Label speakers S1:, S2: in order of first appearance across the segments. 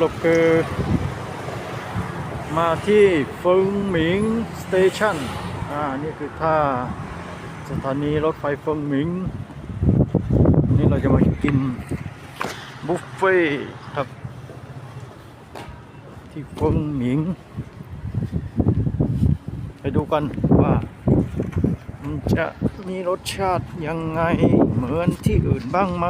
S1: รุปคือมาที่เฟิงหมิงสเตชันอ่า นี่คือท่าสถานีรถไฟเฟิงหมิง นี่เราจะมากินบุฟเฟ่ต์ครับ ที่เฟิงหมิง ไปดูกันว่ามันจะมีรสชาติยังไงเหมือนที่อื่นบ้างไหม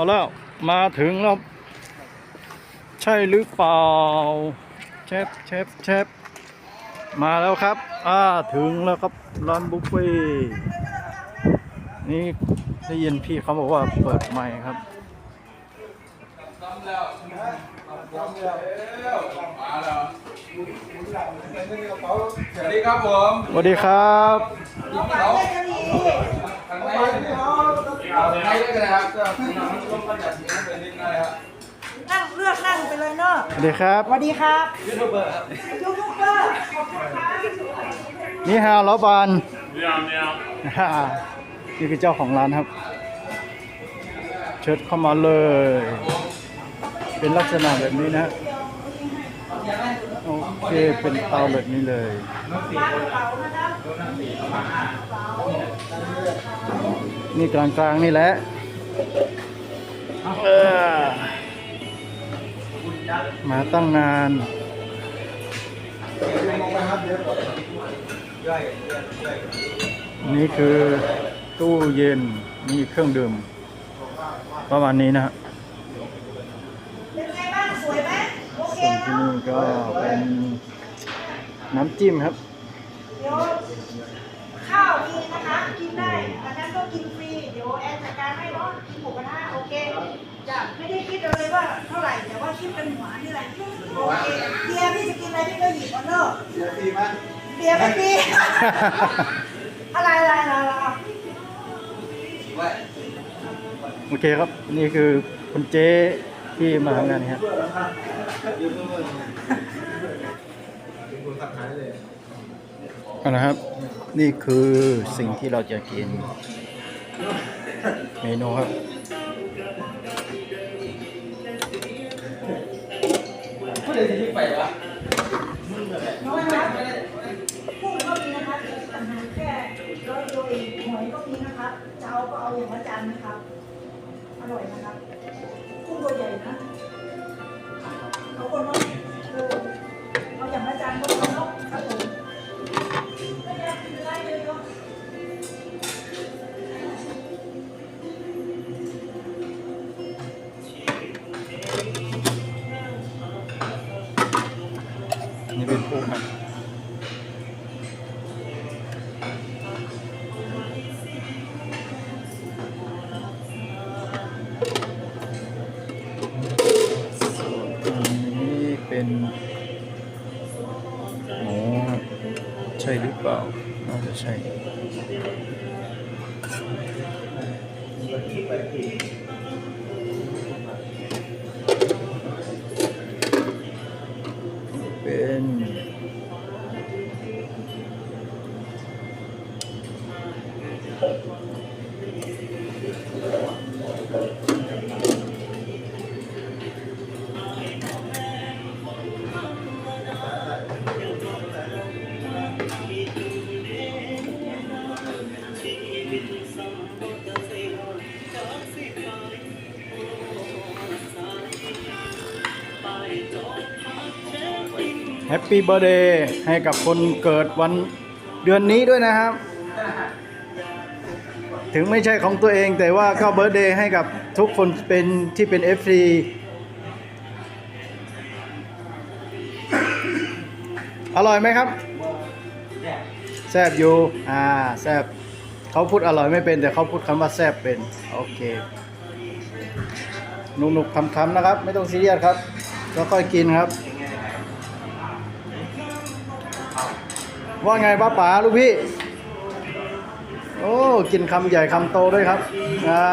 S1: เอาแล้ว มาถึงแล้ว ใช่หรือเปล่าเชฟเชฟเชฟมาแล้วครับ อ่า ถึงแล้วครับ ร้านบุฟเฟ่ต์นี่ได้ยินพี่เขาบอกว่าเปิดใหม่ครับ
S2: สวัสดีครับผม
S1: สวัสดีครับ
S2: เลนั่ยงเรื่อครับ
S3: นั่งเลือกนั่งไปเลยเนาะ
S1: สวัสดีครับ
S3: สวัสดีครับ
S2: ยูทูบเบอร์ครับ
S3: ยูทูบเบอร์ขอบคุณครับ
S1: นี่ฮะล้อบอลนี่
S4: เอานี่เนี่
S1: คือเจ้าของร้านครับ เชิดเข้ามาเลย เป็นลักษณะแบบนี้นะโอเค เป็นเตาแบบนี้เลยเนี่กลางกลางๆนี่แหละเออมาตั้งนานนี่คือตู้เย็นมีเครื่องดื่มประมาณนี้นะฮะ
S3: เป็นไงบ้างสวยไหมโอเค
S1: ส่วนที่
S3: เนาะ
S1: นี่ก็เป็นน้ำจิ้มครับ
S3: ไหร่แต่ว่าคิดเป็นหัวนี่แหละโอเคเบียร์พี่จะกินอะไรพี่ก็หยิบเอาเนอะเบียร์ฟรีไหมเบียร์ไม่ฟรีอะไรอะไรอะไรอะไร
S1: โอเคครับ นี่คือคุณเจ๊ที่มาทำงานครับเอาละครับ นี่คือสิ่งที่เราจะกิน เมนูครับ
S2: ผู้ใดที่ไปวะ
S3: น้อยนะกุ้งก็มีนะคะอาหารแค่ร้อยเดียหอยก็มีนะคะจะเอาก็เอาอย่างละจานนะครับ อร่อยนะครับกุ้งตัวใหญ่นะเอาคนน้อ นี่เป็
S1: นปูครับส่วนนี้เป็นหมูครับใช่หรือเปล่า น่าจะใช่ แฮปปี้เบ t ร์เดย์ให้กับคนเกิดวันเดือนนี้ด้วยนะครับ ถึงไม่ใช่ของตัวเองแต่ว่าก็เบ t ร์เดย์ให้กับทุกคนเป็นที่เป็น FC อร่อยไหมครับ แซบอยู่ อ่า แซบเขาพูดอร่อยไม่เป็น แต่เขาพูดคำว่าแซบเป็น โอเคหนุกๆคำๆนะครับ ไม่ต้องซีเรียสครับ ก็ค่อยกินครับ ว่าไงป้าป๋าลูกพี่ โอ้ กินคำใหญ่คำโตด้วยครับ อ่า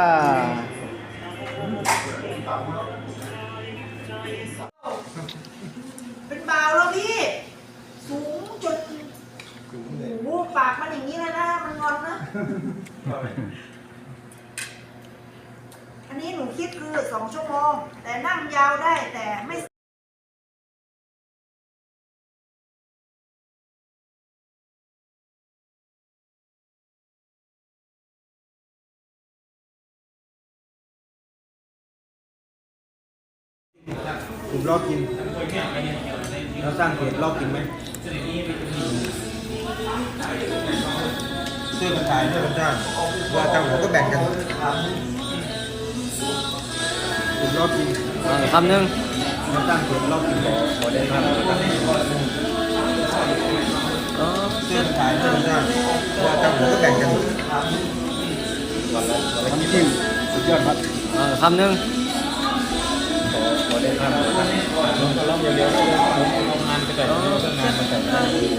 S3: เป็นเบาแล้วพี่ สูงจนโอ้ปากมันอย่างนี้เลยนะ มันงอนนะ อันนี้หนูคิดคือสองชั่วโมง แต่นั่งยาวได้แต่ไม่
S2: ผมลอกกินแล้วสร้างเพจลอกกินไหมช่วยกันขายช่วยกันจ้างว่าจ้างผมก็แบ่งกันผมลอกกิน
S4: คำหนึ่ง
S2: แล้วสร้างเพจลอกกินขอขอได้ครับช่วยกันขายช่วยกันจ้างว่าจ้างผมก็แบ่งกัน
S1: น้ำจิ้มสุดยอดครับ
S4: คำหนึ่ง
S2: ขอได้ครับ